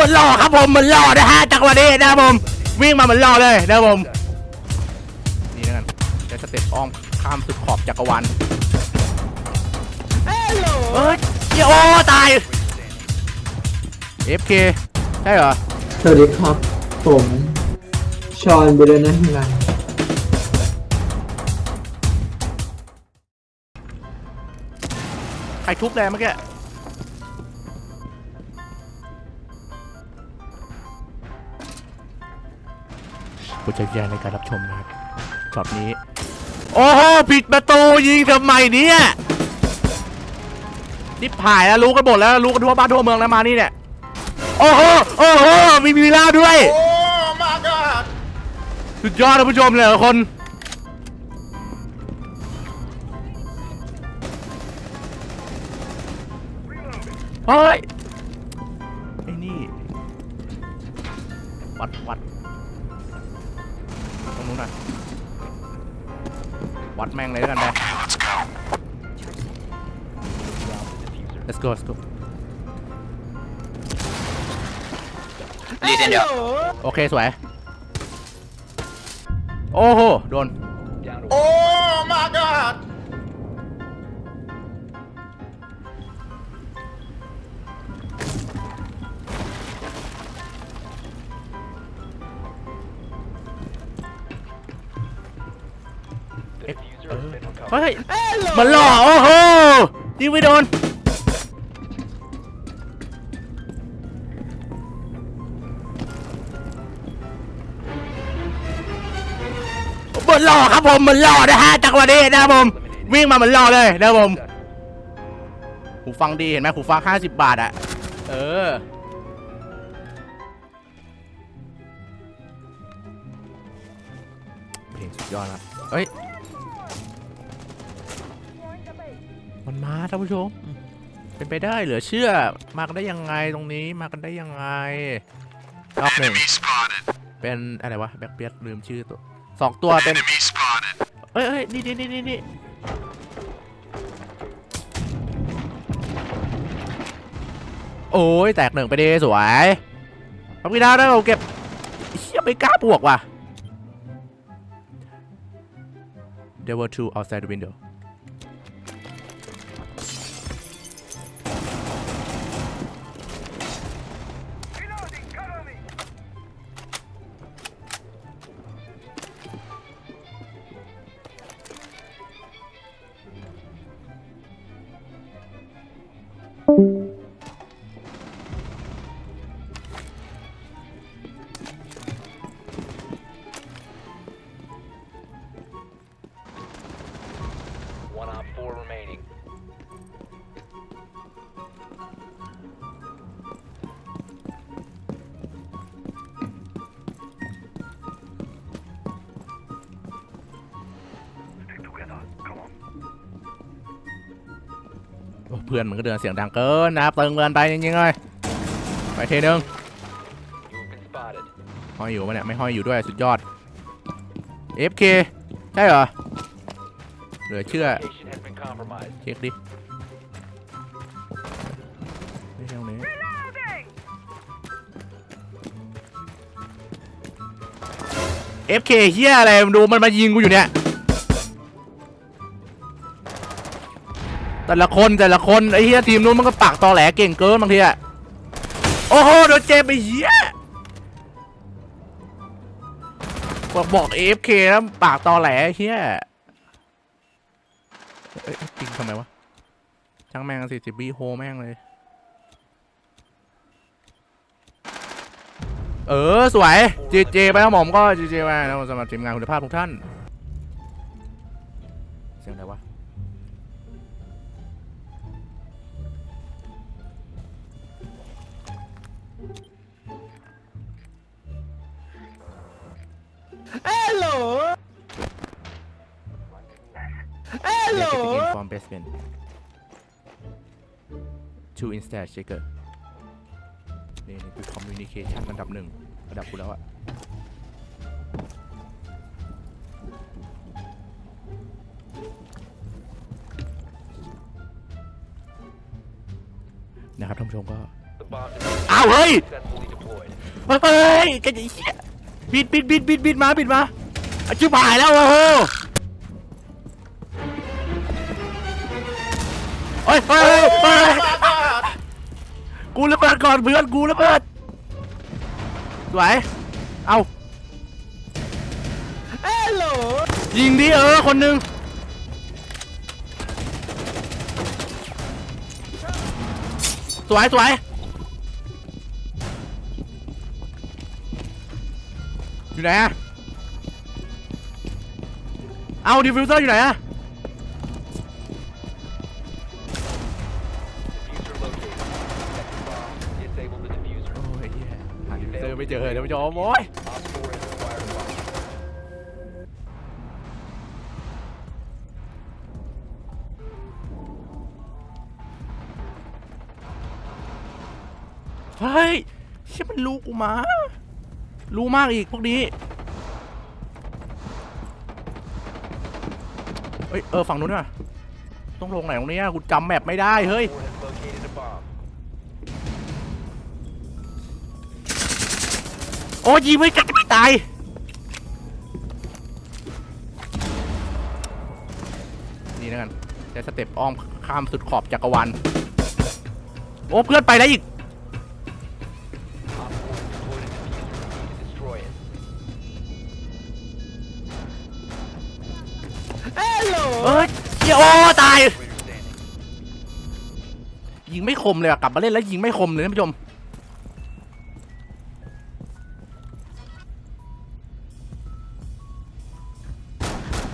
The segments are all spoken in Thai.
มือนหล่อครับผมเหมือนหล่อนะฮะจังหวะนี้นะครับผมวิ่งมาเหมือนหล่อเลยนะครับผมนี่แล้วกันได้สเต็ปอ้อมข้ามสุดขอบจักรวาลเอ้ยเหี้ยโอ้ตาย FK ใช่เหรอสวัสดีครับ ผมชอนบุรณะฮิรันใครทุบแรงเมื่อกี้ ผู้ใจแย่ในการรับชมนะครับช็อตนี้ โอ้โหผิดประตูยิงทำไมเนี่ยนี่ผ่ายแล้วรู้กันหมดแล้วรู้กันทั่วบ้านทั่วเมืองแล้วมานี่เนี่ยโอ้โหโอ้โหมีมีล่าด้วยโอ้ my god สุดยอดท่านผู้ชมเลยคนเฮ้ยไอ้นี่วัดวัด วัดแม่งเลยแล้วกันไป let's go let's go รีเซนเดียวโอเคสวย โอ้โห โดน เฮ้ยมันหล่อโอ้โหยิงไม่โดนเหมือนหล่อครับผมเหมือนหล่อนะฮะจังหวะนี้นะครับผมวิ่งมาเหมือนหล่อเลยนะครับผมหูฟังดีเห็นไหมหูฟัง 50 บาทอะเออเพลงสุดยอดละเอ้ย มันมาท่านผู้ชม เป็นไปได้เหลือเชื่อ มากันได้ยังไงตรงนี้มากันได้ยังไงรอบหนึ่งเป็นอะไรวะแบ็คเปียสลืมชื่อตัวสองตัวเป็นเอ้ยเอ้ยนี่นี่นี่นี่นี่โอ้ยแตกหนึ่งไปดีสวยขอบคุณดาวนะเราเก็บเฮียไม่กล้าบวกว่ะ There were two outside the window โเพื่อนมันก็เดินเสียงดังเกินนะครับเติงเกินไปจริงๆเลยไปเทนึงห้อยอยู่ปะเนี่ยไม่ห้อยอยู่ด้วยสุดยอด FK ใช่เหรอเหลือเชื่อเช็คดิไม่ใช่ตรงนี้ FK เฮียอะไรมึงดูมันมายิงกูอยู่เนี่ย แต่ละคนแต่ละคนไอ้เฮียทีมนู้นมันก็ปากตอแหลเก่งเกินบางทีอะโอ้โหโดนเจไปเฮียบอกบอก AFK แล้วปากตอแหลเฮียเอ้ยจริงทำไมวะช่างแม่งสิสิบีโฮแม่งเลย เออ สวยเจเจไปครับผมก็เจเจไปนะสำหรับทีมงานคุณภาพทุกท่าน เสียงอะไรวะ Hello inform basement to instead checker นี่นี่คือ communication ระดับหนึ่งระดับกูแล้วอะนะครับท่านผู้ชมก็อ้าวเฮ้ยเฮ้ยแกจะเหี้ย บิดบิดบิดบิดบิดมาบิดมาอะชิบหายแล้วโอ้โหเฮ้ยเฮ้ยเฮ้ยกูระเบิดก่อนเพื่อนกูระเบิดสวยเอายิงดิเออคนหนึ่งสวยสวย อยู่ไหนอะเอาดิฟิวเซอร์อยู่ไหนอะโอ้ยเหี้ยหาดิฟิวเซอร์ไม่เจอเลยท่านผู้ชมโอ้ยเฮ้ยเชี่ยมันรู้กูมา รู้มากอีกพวกนี้เฮ้ยเออฝั่งนู้นน่ะต้องลงไหนตรงนี้กูจำแมปไม่ได้เฮ้ยโอ้ยยิงไม่กัดไม่ตายนี่นะกันใช้สเต็ปอ้อมข้ามสุดขอบจักรวาลโอ้เพื่อนไปแล้วอีก อ้ยเหี้ยโอ้ตาย ยิงไม่คมเลยอะกลับมาเล่นแล้วยิงไม่คมเลยท่านผู้ชม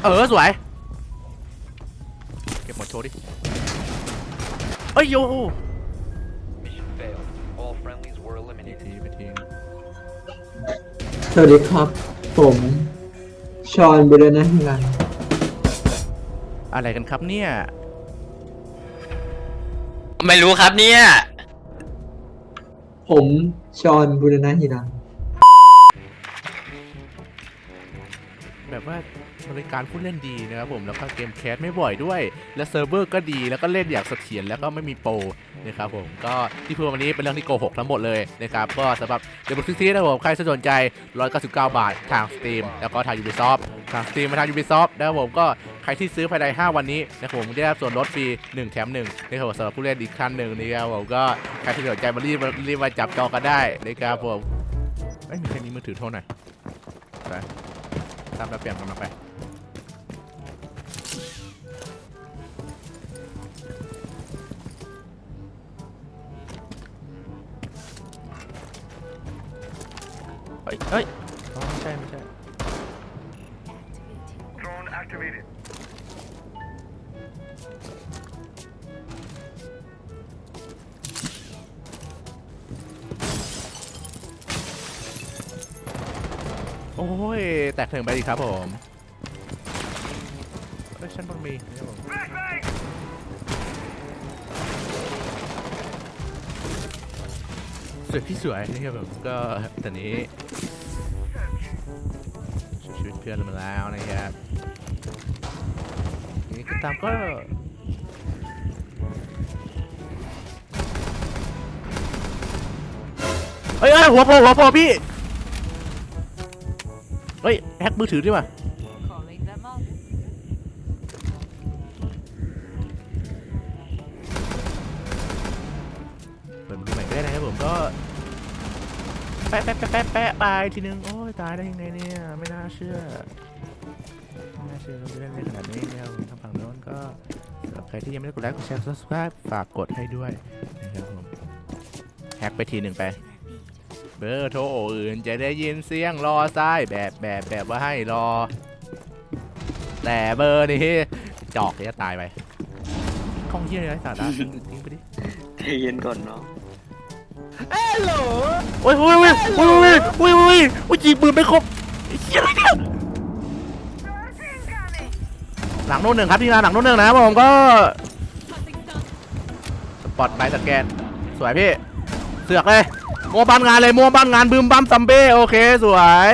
เออสวย เก็บหมดโชว์ดิ เอ้ยโยทีทีไปทีสวัสดีครับ ผม ชอนบุรณะฮิรัน อะไรกันครับเนี่ย ไม่รู้ครับเนี่ย ผม ชอนบุรณะฮิรัน แบบว่า บริการผู้เล่นดีนะครับผมแล้วก็เกมแคสไม่บ่อยด้วย และเซิร์ฟเวอร์ก็ดีแล้วก็เล่นอย่างเสถียรแล้วก็ไม่มีโปรนะครับผมก็ที่พูดวันนี้เป็นเรื่องที่โกหกทั้งหมดเลยนะครับก็สำหรับเดบิวต์ซีนะครับผมใครสนใจ 199 บาททาง Steam แล้วก็ทาง Ubisoft ทาง Steam มาทาง Ubisoft นะครับผมก็ใครที่ซื้อภายใน 5 วันนี้นะครับผมได้รับส่วนลดฟรี1แถม1นะครับสำหรับผู้เล่นอีกท่านหนึ่งนะครับผมก็ใครที่สนใจมารีบรีบมาจับจองกันได้นะครับผมไม่มีใครมีมือถือโทรหน่ไป ตามระเบียบกันมาไปเฮ้ยเฮ้ยอ๋อไม่ใช่ไม่ใช่ โอ้ย แตกถึงไปดีครับผมเอ้ยชั้นบนมีนะครับผมสวยพี่สวยนะครับผมก็ตอนนี้ช่วยชีวิตเพื่อนเรามาแล้วนะครับนี่ก็ตามก็เฮ้ยเฮ้ยหัวโผล่หัวโผล่พี่เฮ้ยแฮกมือถือดิว่ะเปิดมาดูใหม่ก็ได้นะครับผมก็แปะแปะแปะแปะแปะไปทีนึงโอ้ยตายได้ยังไงเนี่ยไม่น่าเชื่อไม่น่าเชื่อเราจะเล่นได้ขนาดนี้นะครับผมทางฝั่งโน้นก็สำหรับใครที่ยังไม่ได้กดไลค์กดแชร์กด subscribe ฝากกดให้ด้วยนะครับผมแฮกไปทีหนึ่งไป เบอร์โทรอื่นจะได้ยินเสียงรอซ้ายแบบแบบแบบว่าให้รอ แต่เบอร์นี้จอกจะตายไปข้องเที่ยวไร้สาระทิ้งไปดิใจเย็นก่อนเนาะฮัลโหลโอ้ยโอ้ยโอ้ยโอ้ยโอ้ยโอ้ยโอ้ยจีบปืนไม่ครบเฮียอะไรเนี่ยหลังโน่นหนึ่งครับที่นาหลังโน่นหนึ่งนะผมก็สปอตไลท์สแกนสวยพี่เสือกเลย มัวบ้านงานเลยมัวบ้านงานบึมบัมซัมเบ้โอเคสวย